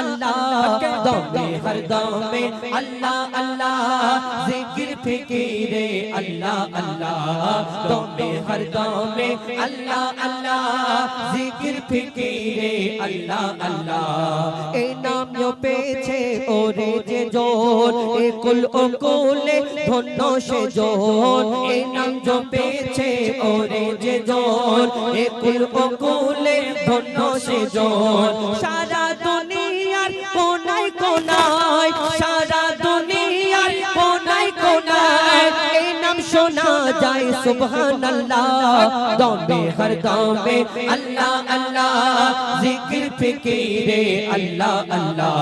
আল্লাহ। দমে, হর দমে, আল্লাহ আল্লাহ। জিকির ফিকিরে, আল্লাহ আল্লাহ। দমে, হর দমে, আল্লাহ আল্লাহ। জিকির ফিকিরে, আল্লাহ আল্লাহ। এই নাম পেয়েছে ওরে যে জোর। একুল ওকুলে ধন্য সে জোর। এই নাম পেয়েছে ওরে যে জোর। একুল ওকুলে ধন্য সে জোর। সারা যায় সুবহানাল্লাহ দমে হর দমে আল্লাহ আল্লাহ জিকির ফিকিরে আল্লাহ আল্লাহ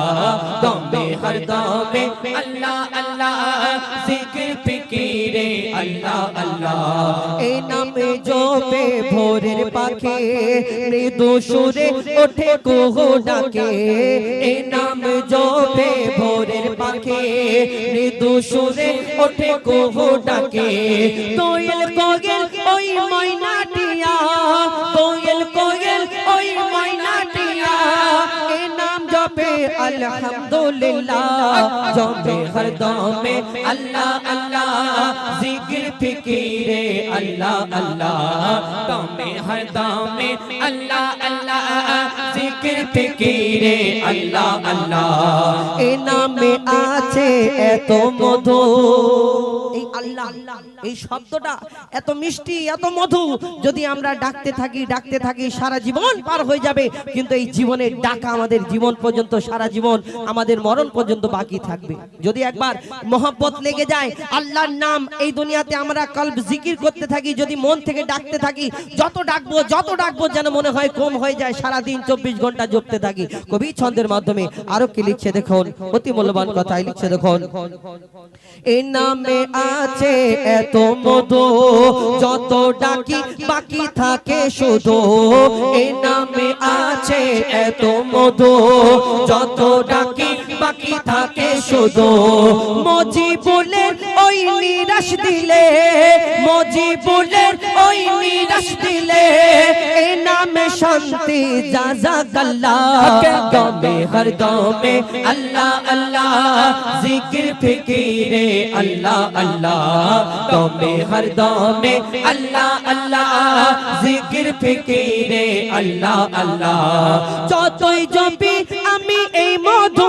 দমে হর দমে আল্লাহ আল্লাহ জিকির ফিকিরে আল্লাহ আল্লাহ এই নামে জপে ভোরের পাখি মৃদু সুরে ওঠে কুহু ডাকে এই নাম জপে ভোরের পাখি মৃদু সুরে ওঠে কুহু ডাকে কোয়েল আলহামদুলিল্লাহ জপে হর দমে আল্লাহ আল্লাহ, জিকির, ফিকিরে আল্লাহ আল্লাহ, দমে হর দমে আল্লাহ আল্লাহ, জিকির, ফিকিরে আল্লাহ আল্লাহ। এ নামে আছে এত মধু। এই আল্লাহ। এই শব্দটা এত মিষ্টি এত মধু যদি আমরা ডাকতে থাকি ডাকতে থাকি সারা জীবন পার হয়ে যাবে। কিন্তু এই জীবনের ডাকা আমাদের জীবন পর্যন্ত সারা জীবন আমাদের মরণ পর্যন্ত বাকি থাকবে। যদি একবার মোহাব্বত লেগে যায় আল্লাহর নাম এই দুনিয়াতে আমরা কল্প জিকির করতে থাকি যদি মন থেকে ডাকতে থাকি যত ডাকবো যত ডাকবো যেন মনে হয় কম হয়ে যায় সারা দিন চব্বিশ ঘণ্টা জপতে থাকি। কবি ছন্দের মাধ্যমে আরও কি লিখছে দেখুন? অতি মূল্যবান কথাই লিখছে দেখুন। এই নামে আছে এত মধু, যত ডাকি বাকি থাকে শুধু। এ নামে আছে এত মধু, যত ডাকি বাকি থাকে শুধু। মজি বলে ওই নিরাশ দিলে মজি ওই নিরাশ দিলে। এই নামে শান্তি গাল্লা দমে হর দমে আল্লাহ আল্লাহ। জিকির ফিকিরে আল্লাহ আল্লাহ। দমে হর দমে আল্লাহ আল্লাহ। জিকির ফিকিরে আল্লাহ আল্লাহ। যতই জপি আমি এই মধু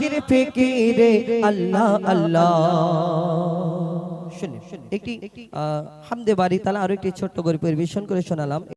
জিকির ফিকিরে, আল্লাহ আল্লাহ। শুনে একটি হামদে বাড়ি তালা আরও একটি ছোট্ট গরিব পরিবেশন করে শোনালাম।